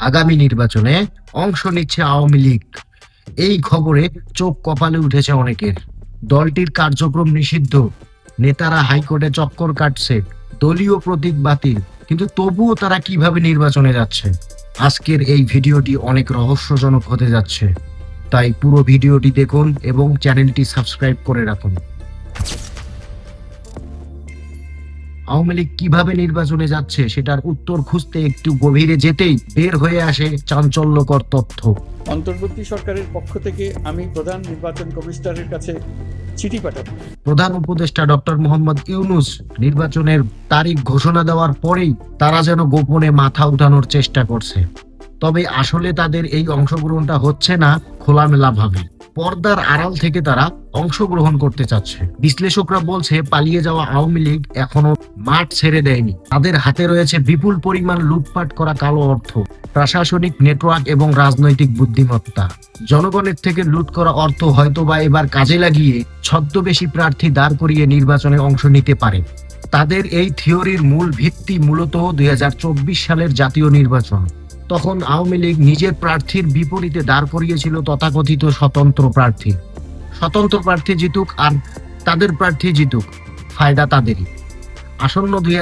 আগামী নির্বাচনে অংশ নিচ্ছে আওয়ামী লীগ। এই খবরে চোখ কপালে উঠেছে অনেকের। দলটির কার্যক্রম নিষিদ্ধ। নেতারা হাইকোর্টে চক্কর কাটছে। দলীয় প্রতীক বাতিল। কিন্তু তবুও তারা কীভাবে নির্বাচনে যাচ্ছে? আজকের এই ভিডিওটি অনেক রহস্যজনক হতে যাচ্ছে। তাই পুরো ভিডিওটি দেখুন এবং চ্যানেলটি সাবস্ক্রাইব করে রাখুন। আওয়ামী লীগ কীভাবে নির্বাচনে যাচ্ছে সেটার উত্তর খুঁজতে একটু গভীরে যেতেই বের হয়ে আসে চাঞ্চল্যকর তথ্য। অন্তর্বর্তী সরকারের পক্ষ থেকে আমি প্রধান নির্বাচন কমিশনারের কাছে চিঠি পাঠাবো। প্রধান উপদেষ্টা ডক্টর মোহাম্মদ ইউনুস নির্বাচনের তারিখ ঘোষণা দেওয়ার পরেই তারা যেন গোপনে মাথা উঠানোর চেষ্টা করছে। তবে আসলে তাদের এই অংশগ্রহণটা হচ্ছে না খোলামেলা ভাবে পর্দার আড়াল থেকে তারা অংশগ্রহণ করতে চাচ্ছে। বিশ্লেষকরা বলছে, পালিয়ে যাওয়া আওয়ামী লীগ এখনও মাঠ ছেড়ে দেয়নি। তাদের হাতে রয়েছে বিপুল পরিমাণ লুটপাট করা কালো অর্থ, প্রশাসনিক নেটওয়ার্ক এবং রাজনৈতিক বুদ্ধিমত্তা। জনগণের থেকে লুট করা অর্থ হয়তোবা এবার কাজে লাগিয়ে ছদ্মবেশী প্রার্থী দাঁড় করিয়ে নির্বাচনে অংশ নিতে পারে। তাদের এই থিওরির মূল ভিত্তি মূলত দুই হাজার চব্বিশ সালের জাতীয় নির্বাচন। তখন আওয়ামী লীগ নিজের প্রার্থীর বিপরীতে দাঁড় করিয়েছিল তথাকথিত স্বতন্ত্র প্রার্থী। স্বতন্ত্র প্রার্থী জিতুক আর তাদের প্রার্থী জিতুক, ফায়দা তাদেরই। আসন্ন দুই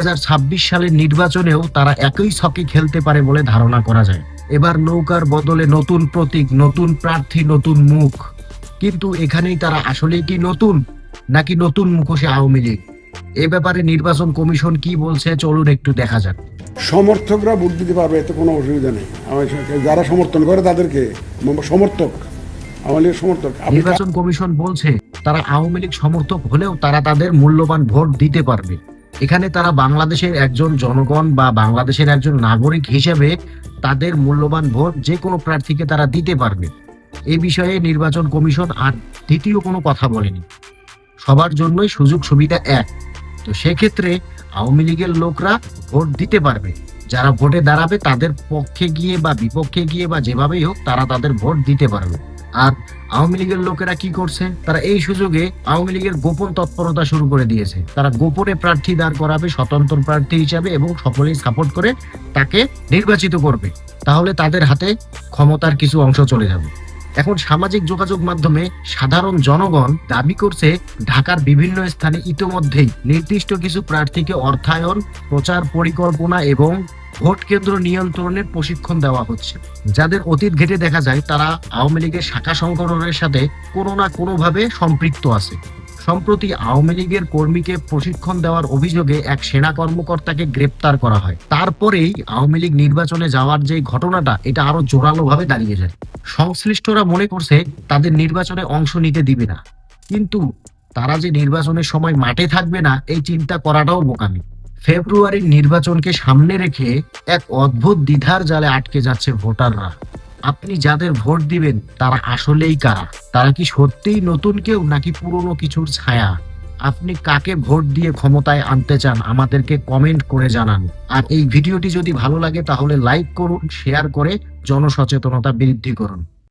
সালের নির্বাচনেও তারা একই ছকে খেলতে পারে বলে ধারণা করা যায়। এবার নৌকার বদলে নতুন প্রতীক, নতুন প্রার্থী, নতুন মুখ। কিন্তু এখানেই তারা আসলে কি নতুন, নাকি নতুন মুখোশে আওয়ামী লীগ? এ ব্যাপারে নির্বাচন কমিশন কি বলছে চলুন একটু দেখা যাক। সমর্থকরা ভোট দিতে পারবে এতে কোনো অসুবিধা নেই। যারা সমর্থন করে তাদেরকে সমর্থক নির্বাচন কমিশন বলছে তারা আওয়ামী লীগ সমর্থক হলেও তারা তাদের মূল্যবান ভোট দিতে পারবে। এখানে তারা বাংলাদেশের একজন জনগণ বা বাংলাদেশের একজন নাগরিক হিসেবে তাদের মূল্যবান ভোট যে কোনো প্রার্থীকে তারা দিতে পারবে। এই বিষয়ে নির্বাচন কমিশন আর দ্বিতীয় কোনো কথা বলেনি। সবার জন্যই সুযোগ সুবিধা এক। তো সেক্ষেত্রে আওয়ামী লীগের লোকরা ভোট দিতে পারবে। যারা ভোটে দাঁড়াবে, তাদের পক্ষে গিয়ে বা বিপক্ষে গিয়ে বা যেভাবেই হোক, তারা তাদের ভোট দিতে পারবে। আর আওয়ামী লীগের লোকেরা কি করছে? তারা এই সুযোগে আওয়ামী লীগের গোপন তৎপরতা শুরু করে দিয়েছে। তারা গোপনে প্রার্থী দাঁড় করাবে, স্বতন্ত্র প্রার্থী হিসাবে এবং সকলেই সাপোর্ট করে তাকে নির্বাচিত করবে। তাহলে তাদের হাতে ক্ষমতার কিছু অংশ চলে যাবে। এখন সামাজিক যোগাযোগ মাধ্যমে সাধারণ জনগণ দাবি করছে, ঢাকার বিভিন্ন স্থানে ইতোমধ্যেই নির্দিষ্ট কিছু প্রার্থীকে অর্থায়ন, প্রচার পরিকল্পনা এবং ভোট কেন্দ্র নিয়ন্ত্রণের প্রশিক্ষণ দেওয়া হচ্ছে। যাদের অতীত ঘেটে দেখা যায়, তারা আওয়ামী লীগের শাখা সংগঠনের সাথে কোনো না কোনোভাবে সম্পৃক্ত আছে। সম্প্রতি আওয়ামী লীগের কর্মীকে প্রশিক্ষণ দেওয়ার অভিযোগে এক সেনা কর্মকর্তাকে গ্রেপ্তার করা হয়। তারপরেই আওয়ামী লীগ নির্বাচনে যাওয়ার যে ঘটনাটা, এটা আরও জোরালোভাবে দাঁড়িয়ে যায়। সংশ্লিষ্টরা মনে করছে, তাদের নির্বাচনে অংশ নিতে দিবে না। কিন্তু তারা যে নির্বাচনের সময় মাঠে থাকবে না, এই চিন্তা করাটাও বোকামি। ফেব্রুয়ারির নির্বাচনকে সামনে রেখে এক অদ্ভুত দ্বিধার জালে আটকে যাচ্ছে ভোটাররা। আপনি যাদের ভোট দিবেন, তারা আসলেই কারা? তারা কি সত্যিই নতুন কেউ, নাকি পুরনো কিছুর ছায়া? আপনি কাকে ভোট দিয়ে ক্ষমতায় আনতে চান, আমাদেরকে কমেন্ট করে জানান। আর এই ভিডিওটি যদি ভালো লাগে, তাহলে লাইক করুন শেয়ার করে জনসচেতনতা বৃদ্ধি করুন।